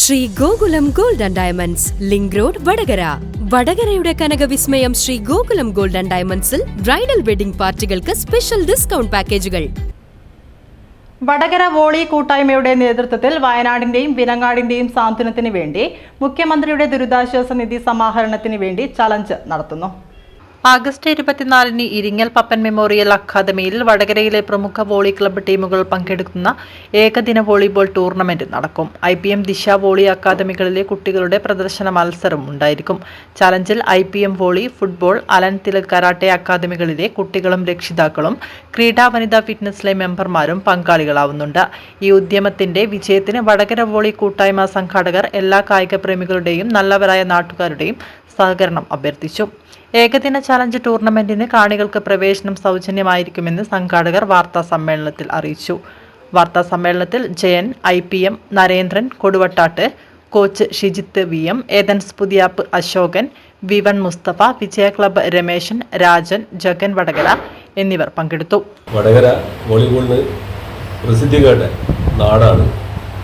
Shri Gokulam gold and diamonds link road Vadakara. വടകരയുടെ കനകവിസ്മയം Shri Gokulam gold and ഡയമണ്ട്സിൽ bridal wedding പാർട്ടികൾക്ക് special discount പാക്കേജുകൾ Vadakara volley കൂട്ടായ്മയുടെ നേതൃത്വത്തിൽ വയനാടിന്റെയും വിലങ്ങാടിന്റെയും സാന്ത്വനത്തിന് വേണ്ടി മുഖ്യമന്ത്രിയുടെ ദുരിതാശ്വാസ നിധി സമാഹരണത്തിന് വേണ്ടി ചലഞ്ച് നടത്തുന്നു. ആഗസ്റ്റ് ഇരുപത്തിനാലിന് ഇരിങ്ങൽ പപ്പൻ മെമ്മോറിയൽ അക്കാദമിയിൽ വടകരയിലെ പ്രമുഖ വോളി ക്ലബ്ബ് ടീമുകൾ പങ്കെടുക്കുന്ന ഏകദിന വോളിബോൾ ടൂർണമെന്റ് നടക്കും. I P M Disha volley അക്കാദമികളിലെ കുട്ടികളുടെ പ്രദർശന മത്സരം ഉണ്ടായിരിക്കും. ചലഞ്ചിൽ I P M volley football Alan Thilak karate അക്കാദമികളിലെ കുട്ടികളും രക്ഷിതാക്കളും ക്രീഡാ വനിതാ ഫിറ്റ്നസിലെ മെമ്പർമാരും പങ്കാളികളാവുന്നുണ്ട്. ഈ ഉദ്യമത്തിന്റെ വിജയത്തിന് വടകര വോളി കൂട്ടായ്മ സംഘാടകർ എല്ലാ കായിക പ്രേമികളുടെയും നല്ലവരായ നാട്ടുകാരുടെയും സഹകരണം അഭ്യർത്ഥിച്ചു. ഏകദിന ചലഞ്ച് ടൂർണമെന്റിന് കാണികൾക്ക് പ്രവേശനം സൗജന്യമായിരിക്കുമെന്ന് സംഘാടകർ വാർത്താ സമ്മേളനത്തിൽ അറിയിച്ചു. വാർത്താ സമ്മേളനത്തിൽ Jayan I P M Narendran Koduvattat coach Shijith V M Athens Puthiyap Ashokan വിവൺ Mustafa Vijaya club Rameshan Rajan Jagan Vadakara എന്നിവർ പങ്കെടുത്തു. വടകര വോളിബോളിന് പ്രസിദ്ധി കേട്ട നാടാണ്.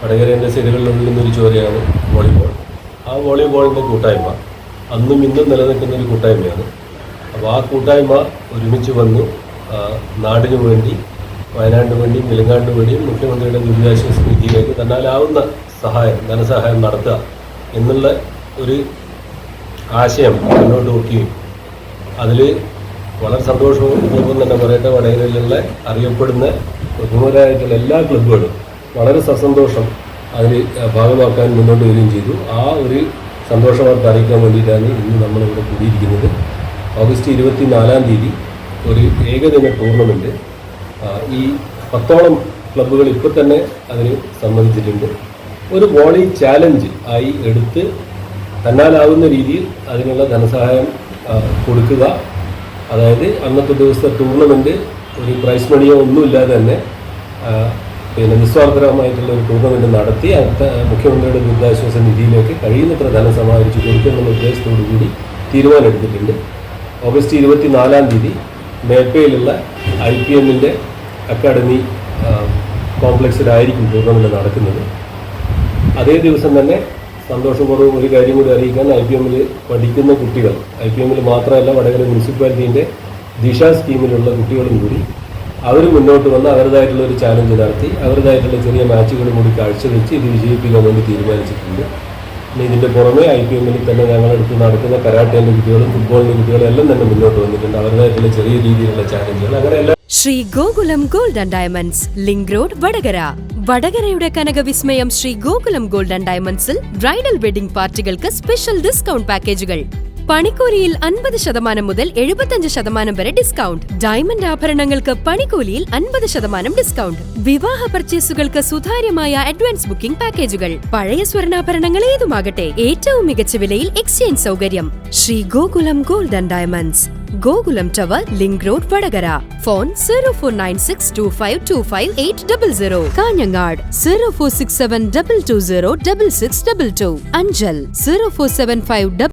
വടകരേന്റെ സൈഡുകളിൽ ഒഴുകുന്നൊരു ചോരയാണ് വോളിബോൾ. ആ വോളിബോളിന്റെ കൂട്ടായ്മ അന്നും ഇന്നും നിലനിൽക്കുന്ന ഒരു കൂട്ടായ്മയാണ്. അപ്പോൾ ആ കൂട്ടായ്മ ഒരുമിച്ച് വന്നു നാടിനു വേണ്ടി വയനാടിന് വേണ്ടിയും തെലങ്കാടിന് വേണ്ടിയും മുഖ്യമന്ത്രിയുടെ ദുരിതാശ്വാസ നിധിയിലേക്ക് തന്നാലാവുന്ന സഹായം ധനസഹായം നടത്തുക എന്നുള്ള ഒരു ആശയം മുന്നോട്ട് വെക്കുകയും അതിൽ വളരെ സന്തോഷവും തന്നെ പറയട്ടെ വടകരയിലുള്ള അറിയപ്പെടുന്ന പ്രമുഖരായിട്ടുള്ള എല്ലാ ക്ലബ്ബുകളും വളരെ സസന്തോഷം അതിൽ ഭാഗമാക്കാൻ മുന്നോട്ട് വരികയും ചെയ്തു. ആ ഒരു സന്തോഷ വാർത്ത അറിയിക്കാൻ വേണ്ടിയിട്ടാണ് ഇന്ന് നമ്മളിവിടെ കൂടിയിരിക്കുന്നത്. ഓഗസ്റ്റ് ഇരുപത്തി നാലാം തീയതി ഒരു ഏകദിന ടൂർണമെന്റ്. ഈ പത്തോളം ക്ലബ്ബുകൾ ഇപ്പോൾ തന്നെ അതിന് സംബന്ധിച്ചിട്ടുണ്ട് ഒരു വോളി ചാലഞ്ച് ആയി എടുത്ത് തന്നാലാവുന്ന രീതിയിൽ അതിനുള്ള ധനസഹായം കൊടുക്കുക. അതായത് അന്നത്തെ ദിവസത്തെ ടൂർണമെന്റ് ഒരു പ്രൈസ് മണിയോ ഒന്നുമില്ലാതെ തന്നെ പിന്നെ നിസ്വാർത്ഥപരമായിട്ടുള്ള ഒരു ടൂർണമെന്റ് നടത്തി മുഖ്യമന്ത്രിയുടെ ദുരിതാശ്വാസ നിധിയിലേക്ക് കഴിയുന്നത്ര ധനം സമാഹരിച്ച് കൊടുക്കുമെന്നുള്ള ഉദ്ദേശത്തോടു കൂടി തീരുമാനമെടുത്തിട്ടുണ്ട്. ഓഗസ്റ്റ് ഇരുപത്തി നാലാം തീയതി മേപ്പയിലുള്ള ഐ പി എമ്മിന്റെ അക്കാഡമി കോംപ്ലക്സിലായിരിക്കും ടൂർണമെന്റ് നടക്കുന്നത്. അതേ ദിവസം തന്നെ സന്തോഷപൂർവം ഒരു കാര്യം കൂടി അറിയിക്കാൻ ഐ പി എമ്മിൽ പഠിക്കുന്ന കുട്ടികൾ ഐ പി എമ്മിൽ മാത്രമല്ല വടകര മുനിസിപ്പാലിറ്റീന്റെ ദിശ സ്കീമിലുള്ള കുട്ടികളും കൂടി അവർ മുന്നോട്ട് വന്ന് അവരുടേതായിട്ടുള്ള ഒരു ചാലഞ്ച് നടത്തി അവരുടേതായിട്ടുള്ള ചെറിയ മാച്ചുകളും കൂടി കാഴ്ചവെച്ച് ഇത് വിജയിപ്പിക്കാൻ വേണ്ടി തീരുമാനിച്ചിട്ടുണ്ട്. പിന്നെ ഇതിന്റെ പുറമെ ഐ പി എമ്മിൽ തന്നെ ഞങ്ങളെടുത്ത് നടക്കുന്ന കരാട്ടേന്റെ കുട്ടികളും ഫുട്ബോളിന്റെ കുട്ടികളും എല്ലാം തന്നെ മുന്നോട്ട് വന്നിട്ടുണ്ട്. അവരുടേതായിട്ടുള്ള ചെറിയ രീതിയിലുള്ള ചാലഞ്ചുകൾ അങ്ങനെ Shri Gokulam gold and diamonds link road Vadakara. വടകരയുടെ കനകവിസ്മയം ശ്രീ ഗോകുലം ഗോൾഡ് ആൻഡ് ഡയമണ്ട്സിൽ ബ്രൈഡൽ വെഡിംഗ് പാർട്ടികൾക്ക് സ്പെഷ്യൽ ഡിസ്കൗണ്ട് പാക്കേജുകൾ പണിക്കൂലിയിൽ അൻപത് ശതമാനം മുതൽ എഴുപത്തഞ്ച് ശതമാനം വരെ ഡിസ്കൗണ്ട്. ഡയമണ്ട് ആഭരണങ്ങൾക്ക് പണിക്കൂലിയിൽ അൻപത് ശതമാനം ഡിസ്കൗണ്ട്. വിവാഹ പർച്ചേസുകൾക്ക് സുതാര്യമായ അഡ്വാൻസ് ബുക്കിംഗ് പാക്കേജുകൾ. പഴയ സ്വർണാഭരണങ്ങൾ ഏതുമാകട്ടെ ഏറ്റവും മികച്ച വിലയിൽ എക്സ്ചേഞ്ച് സൗകര്യം. Shri Gokulam gold and diamonds. Gokulam tower link road Vadakara. Phone zero four nine six two five two five eight double zero. Kanhangad zero four six seven double two zero double six double two. Anchal zero four seven five